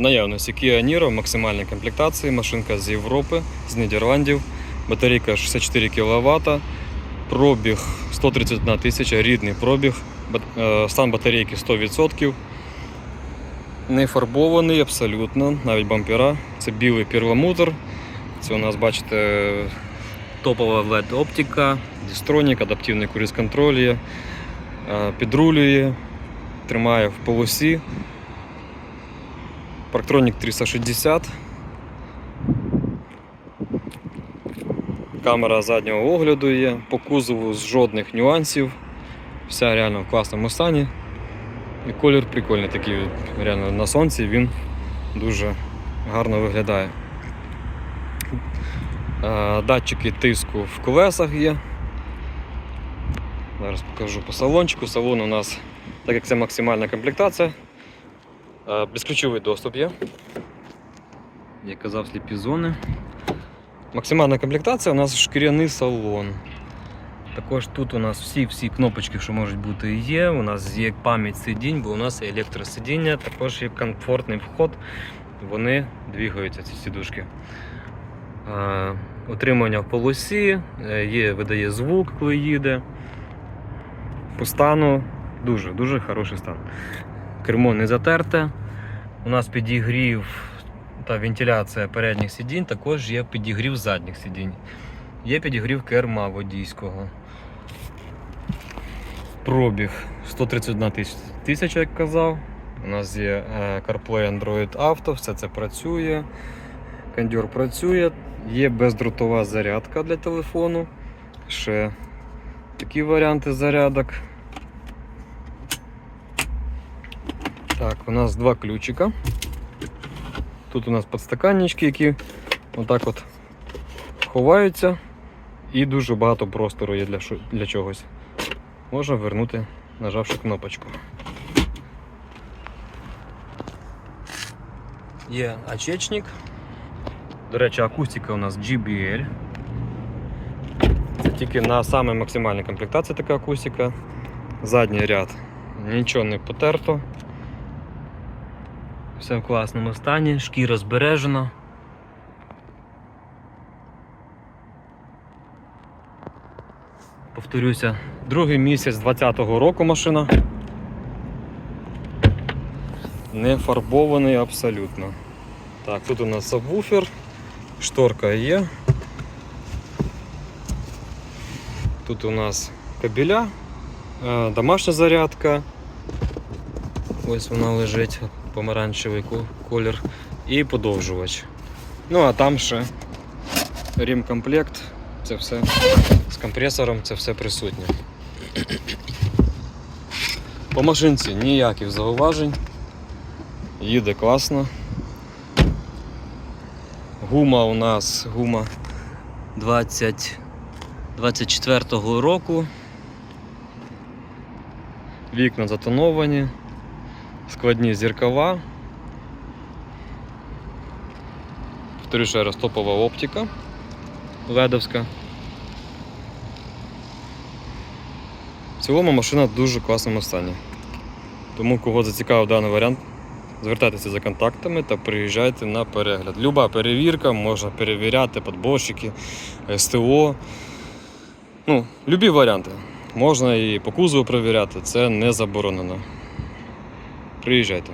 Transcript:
Наявності Kia Niro максимальній комплектації, машинка з Європи, з Нідерландів, батарейка 64 кВт, пробіг 131 тисяча, рідний пробіг, е, стан батарейки 100%. Не фарбований абсолютно, навіть бампера. Це білий первомотор. Це у нас, бачите, топова LED оптика, дистронік, адаптивний круїз контроль е, підрулює, тримає в полосі. Парктронік 360. Камера заднього огляду є, по кузову з жодних нюансів. Вся реально в класному стані. І колір прикольний такий, реально на сонці він дуже гарно виглядає. Е, Датчики тиску в колесах є. Зараз покажу по салончику. Салон у нас, так як це максимальна комплектація, безключовий доступ є. Як казав, сліпі зони. Максимальна комплектація у нас шкіряний салон. Також тут у нас всі-всі кнопочки, що можуть бути, є. У нас є пам'ять сидінь, бо у нас є електросидіння, також є комфортний вход. Вони двигаються, ці сідушки. Е, Утримання в полосі, е, є, видає звук, коли їде. По стану дуже, дуже хороший стан. Кермо не затерте. У нас підігрів та вентиляція передніх сидінь, також є підігрів задніх сидінь. Є підігрів керма водійського. Пробіг 131 тисяч- тисяча, як казав. У нас є е, CarPlay Android Auto, все це працює. Кондьор працює, є бездротова зарядка для телефону. Ще такі варіанти зарядок. Так, у нас два ключика. Тут у нас подстаканнички, які отак от ховаються. І дуже багато простору є для, для чогось. Можна вернути, нажавши кнопочку. Є очечник. До речі, акустика у нас GBL. Це тільки на саме максимальній комплектації така акустика. Задній ряд нічого не потерто. Все в класному стані, шкіра збережена. Повторюся, другий місяць 20-го року машина. Не фарбований абсолютно. Так, тут у нас сабвуфер, шторка є. Тут у нас кабеля, е, домашня зарядка. Ось вона лежить, помаранчевий колір. І подовжувач. Ну а там ще ремкомплект. Це все з компресором, це все присутнє. По машинці ніяких зауважень. Їде класно. Гума у нас гума 20 24-го року. Вікна затоновані, складні зіркова. Повторю ще раз топова оптика ледовська. В цілому машина в дуже класному стані. Тому кого зацікавив даний варіант, звертайтеся за контактами та приїжджайте на перегляд. Люба перевірка, можна перевіряти подборщики, СТО. Ну, любі варіанти. Можна і по кузову перевіряти, це не заборонено. Приїжджайте.